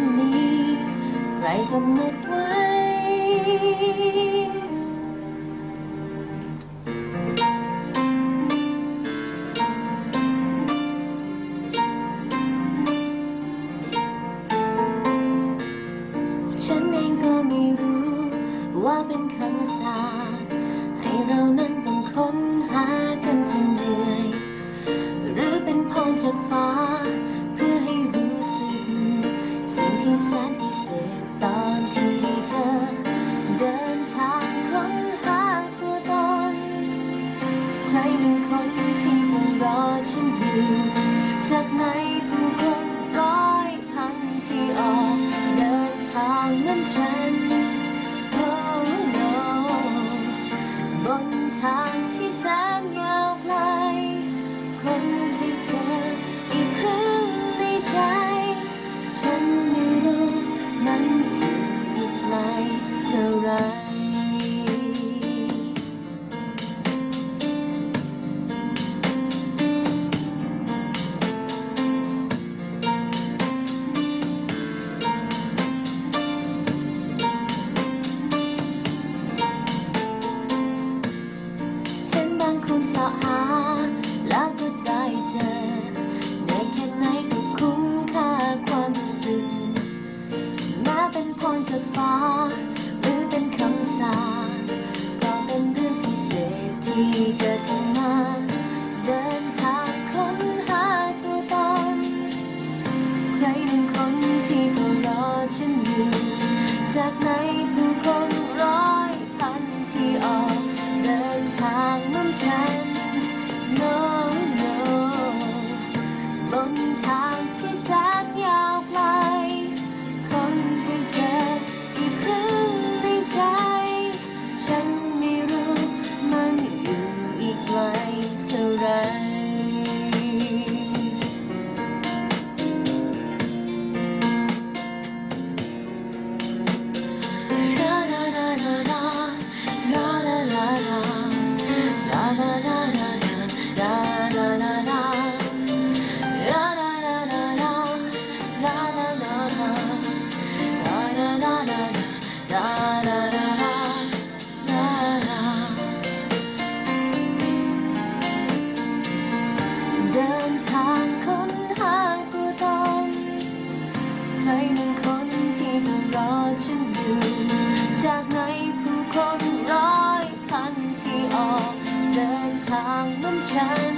นนี้ ใครกำหนดไว้ฉันเองก็ไม่รู้ว่าเป็นคำสาให้เรานั้นต้องค้นหา คนที่ยังรอฉันอยู่ that night ฉั